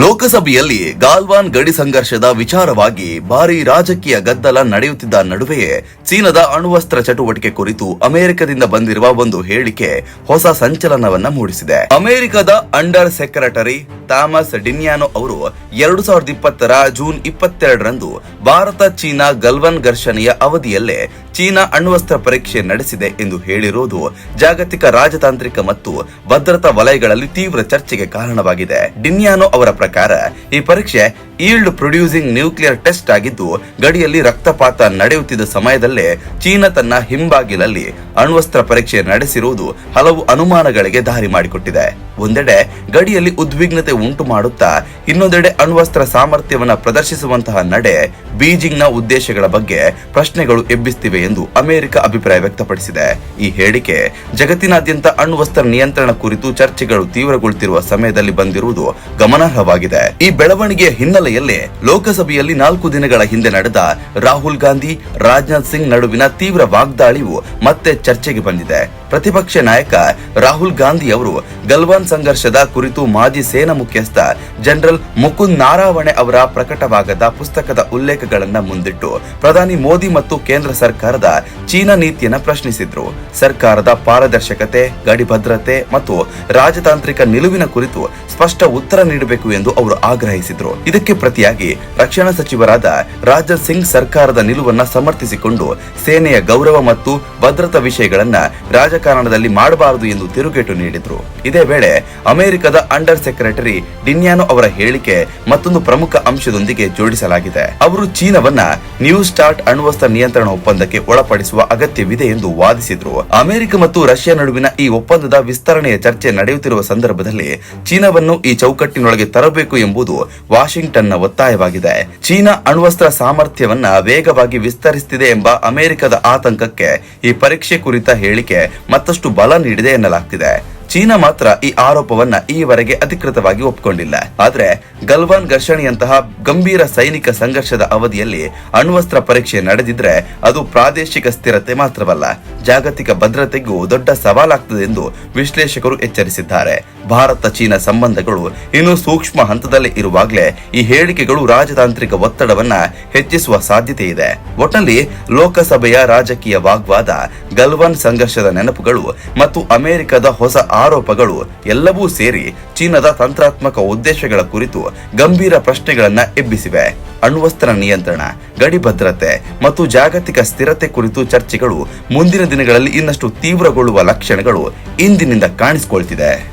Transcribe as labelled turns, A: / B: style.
A: ಲೋಕಸಭೆಯಲ್ಲಿ ಗಾಲ್ವಾನ್ ಗಡಿ ಸಂಘರ್ಷದ ವಿಚಾರವಾಗಿ ಭಾರಿ ರಾಜಕೀಯ ಗದ್ದಲ ನಡೆಯುತ್ತಿದ್ದ ನಡುವೆಯೇ ಚೀನಾದ ಅಣುವಸ್ತ್ರ ಚಟುವಟಿಕೆ ಕುರಿತು ಅಮೆರಿಕದಿಂದ ಬಂದಿರುವ ಒಂದು ಹೇಳಿಕೆ ಹೊಸ ಸಂಚಲನವನ್ನ ಮೂಡಿಸಿದೆ. ಅಮೆರಿಕದ ಅಂಡರ್ ಸೆಕ್ರೆಟರಿ ಥಾಮಸ್ ಡಿನ್ಯಾನೋ ಅವರು ಎರಡು ಸಾವಿರದ ಇಪ್ಪತ್ತರ ಜೂನ್ ಇಪ್ಪತ್ತೆರಡರಂದು ಭಾರತ, ಚೀನಾ ಗಲ್ವನ್ ಘರ್ಷಣೆಯ ಅವಧಿಯಲ್ಲೇ ಚೀನಾ ಅಣ್ವಸ್ತ್ರ ಪರೀಕ್ಷೆ ನಡೆಸಿದೆ ಎಂದು ಹೇಳಿರುವುದು ಜಾಗತಿಕ ರಾಜತಾಂತ್ರಿಕ ಮತ್ತು ಭದ್ರತಾ ವಲಯಗಳಲ್ಲಿ ತೀವ್ರ ಚರ್ಚೆಗೆ ಕಾರಣವಾಗಿದೆ. ಡಿನ್ಯಾನೋ ಅವರ ಪ್ರಕಾರ ಈ ಪರೀಕ್ಷೆ ಈಲ್ಡ್ ಪ್ರೊಡ್ಯೂಸಿಂಗ್ ನ್ಯೂಕ್ಲಿಯರ್ ಟೆಸ್ಟ್ ಆಗಿದ್ದು, ಗಡಿಯಲ್ಲಿ ರಕ್ತಪಾತ ನಡೆಯುತ್ತಿದ್ದ ಸಮಯದಲ್ಲೇ ಚೀನಾ ತನ್ನ ಹಿಂಬಾಗಿಲಲ್ಲಿ ಅಣ್ವಸ್ತ್ರ ಪರೀಕ್ಷೆ ನಡೆಸಿರುವುದು ಹಲವು ಅನುಮಾನಗಳಿಗೆ ದಾರಿ ಮಾಡಿಕೊಟ್ಟಿದೆ. ಒಂದೆಡೆ ಗಡಿಯಲ್ಲಿ ಉದ್ವಿಗ್ನತೆ ಉಂಟು ಮಾಡುತ್ತಾ, ಇನ್ನೊಂದೆಡೆ ಅಣ್ವಸ್ತ್ರ ಸಾಮರ್ಥ್ಯವನ್ನ ಪ್ರದರ್ಶಿಸುವಂತಹ ನಡೆ ಬೀಜಿಂಗ್ನ ಉದ್ದೇಶಗಳ ಬಗ್ಗೆ ಪ್ರಶ್ನೆಗಳು ಎಬ್ಬಿಸುತ್ತಿವೆ ಎಂದು ಅಮೆರಿಕ ಅಭಿಪ್ರಾಯ ವ್ಯಕ್ತಪಡಿಸಿದೆ. ಈ ಹೇಳಿಕೆ ಜಗತ್ತಿನಾದ್ಯಂತ ಅಣ್ವಸ್ತ್ರ ನಿಯಂತ್ರಣ ಕುರಿತು ಚರ್ಚೆಗಳು ತೀವ್ರಗೊಳ್ಳುತ್ತಿರುವ ಸಮಯದಲ್ಲಿ ಬಂದಿರುವುದು ಗಮನಾರ್ಹವಾಗಿದೆ. ಈ ಬೆಳವಣಿಗೆಯ ಹಿನ್ನೆಲೆಯಲ್ಲೇ ಲೋಕಸಭೆಯಲ್ಲಿ ನಾಲ್ಕು ದಿನಗಳ ಹಿಂದೆ ನಡೆದ ರಾಹುಲ್ ಗಾಂಧಿ, ರಾಜನಾಥ್ ಸಿಂಗ್ ನಡುವಿನ ತೀವ್ರ ವಾಗ್ದಾಳಿಯು ಮತ್ತೆ ಚರ್ಚೆಗೆ ಬಂದಿದೆ. ಪ್ರತಿಪಕ್ಷ ನಾಯಕ ರಾಹುಲ್ ಗಾಂಧಿ ಅವರು ಗಲ್ವಾನ್ ಸಂಘರ್ಷದ ಕುರಿತು ಮಾಜಿ ಸೇನಾ ಮುಖ್ಯಸ್ಥ ಜನರಲ್ ಮುಕುಂದ್ ನಾರಾವಣೆ ಅವರ ಪ್ರಕಟವಾಗದ ಪುಸ್ತಕದ ಉಲ್ಲೇಖಗಳನ್ನು ಮುಂದಿಟ್ಟು ಪ್ರಧಾನಿ ಮೋದಿ ಮತ್ತು ಕೇಂದ್ರ ಸರ್ಕಾರದ ಚೀನಾ ನೀತಿಯನ್ನು ಪ್ರಶ್ನಿಸಿದ್ರು. ಸರ್ಕಾರದ ಪಾರದರ್ಶಕತೆ ಗಡಿ ಭದ್ರತೆ ಮತ್ತು ರಾಜತಾಂತ್ರಿಕ ನಿಲುವಿನ ಕುರಿತು ಸ್ಪಷ್ಟ ಉತ್ತರ ನೀಡಬೇಕು ಎಂದು ಅವರು ಆಗ್ರಹಿಸಿದ್ರು. ಇದಕ್ಕೆ ಪ್ರತಿಯಾಗಿ ರಕ್ಷಣಾ ಸಚಿವರಾದ ರಾಜನಾಥ್ ಸಿಂಗ್ ಸರ್ಕಾರದ ನಿಲುವನ್ನ ಸಮರ್ಥಿಸಿಕೊಂಡು ಸೇನೆಯ ಗೌರವ ಮತ್ತು ಭದ್ರತಾ ವಿಷಯಗಳನ್ನ ರಾಜಕಾರಣದಲ್ಲಿ ಮಾಡಬಾರದು ಎಂದು ತಿರುಗೇಟು ನೀಡಿದ್ರು. ಇದೇ ವೇಳೆ ಅಮೆರಿಕದ ಅಂಡರ್ ಸೆಕ್ರೆಟರಿ ಡಿನ್ಯಾನೋ ಅವರ ಹೇಳಿಕೆ ಮತ್ತೊಂದು ಪ್ರಮುಖ ಅಂಶದೊಂದಿಗೆ ಜೋಡಿಸಲಾಗಿದೆ. ಅವರು ಚೀನಾವನ್ನ ನ್ಯೂ ಸ್ಟಾರ್ಟ್ ಅಣ್ವಸ್ತ್ರ ನಿಯಂತ್ರಣ ಒಪ್ಪಂದಕ್ಕೆ ಒಳಪಡಿಸುವ ಅಗತ್ಯವಿದೆ ಎಂದು ವಾದಿಸಿದ್ರು. ಅಮೆರಿಕ ಮತ್ತು ರಷ್ಯಾ ನಡುವಿನ ಈ ಒಪ್ಪಂದದ ವಿಸ್ತರಣೆಯ ಚರ್ಚೆ ನಡೆಯುತ್ತಿರುವ ಸಂದರ್ಭದಲ್ಲಿ ಚೀನಾವನ್ನು ಈ ಚೌಕಟ್ಟಿನೊಳಗೆ ತರಬೇಕು ಎಂಬುದು ವಾಷಿಂಗ್ಟನ್ನ ಒತ್ತಾಯವಾಗಿದೆ. ಚೀನಾ ಅಣ್ವಸ್ತ್ರ ಸಾಮರ್ಥ್ಯವನ್ನ ವೇಗವಾಗಿ ವಿಸ್ತರಿಸುತ್ತಿದೆ ಎಂಬ ಅಮೆರಿಕದ ಆತಂಕಕ್ಕೆ ಈ ಪರೀಕ್ಷೆ ಕುರಿತ ಹೇಳಿಕೆ ಮತ್ತಷ್ಟು ಬಲ ನೀಡಿದೆ ಎನ್ನಲಾಗ್ತಿದೆ. ಚೀನಾ ಮಾತ್ರ ಈ ಆರೋಪವನ್ನ ಈವರೆಗೆ ಅಧಿಕೃತವಾಗಿ ಒಪ್ಪಿಕೊಂಡಿಲ್ಲ ಆದ್ರೆ ಗಲ್ವಾನ್ ಘರ್ಷಣೆಯಂತಹ ಗಂಭೀರ ಸೈನಿಕ ಸಂಘರ್ಷದ ಅವಧಿಯಲ್ಲಿ ಅಣ್ವಸ್ತ್ರ ಪರೀಕ್ಷೆ ನಡೆದಿದ್ರೆ ಅದು ಪ್ರಾದೇಶಿಕ ಸ್ಥಿರತೆ ಮಾತ್ರವಲ್ಲ, ಜಾಗತಿಕ ಭದ್ರತೆಗೂ ದೊಡ್ಡ ಸವಾಲಾಗ್ತದೆ ಎಂದು ವಿಶ್ಲೇಷಕರು ಎಚ್ಚರಿಸಿದ್ದಾರೆ. ಭಾರತ ಚೀನಾ ಸಂಬಂಧಗಳು ಇನ್ನು ಸೂಕ್ಷ್ಮ ಹಂತದಲ್ಲಿ ಇರುವಾಗಲೇ ಈ ಹೇಳಿಕೆಗಳು ರಾಜತಾಂತ್ರಿಕ ಒತ್ತಡವನ್ನ ಹೆಚ್ಚಿಸುವ ಸಾಧ್ಯತೆ ಇದೆ. ಒಟ್ಟಲ್ಲಿ ಲೋಕಸಭೆಯ ರಾಜಕೀಯ ವಾಗ್ವಾದ ಗಲ್ವಾನ್ ಸಂಘರ್ಷದ ನೆನಪುಗಳು ಮತ್ತು ಅಮೆರಿಕದ ಹೊಸ ಆರೋಪಗಳು ಎಲ್ಲವೂ ಸೇರಿ ಚೀನಾದ ತಂತ್ರಾತ್ಮಕ ಉದ್ದೇಶಗಳ ಕುರಿತು ಗಂಭೀರ ಪ್ರಶ್ನೆಗಳನ್ನ ಎಬ್ಬಿಸಿವೆ. ಅಣ್ವಸ್ತ್ರ ನಿಯಂತ್ರಣ, ಗಡಿ ಭದ್ರತೆ ಮತ್ತು ಜಾಗತಿಕ ಸ್ಥಿರತೆ ಕುರಿತು ಚರ್ಚೆಗಳು ಮುಂದಿನ ದಿನಗಳಲ್ಲಿ ಇನ್ನಷ್ಟು ತೀವ್ರಗೊಳ್ಳುವ ಲಕ್ಷಣಗಳು ಇಂದಿನಿಂದ ಕಾಣಿಸಿಕೊಳ್ತಿದೆ.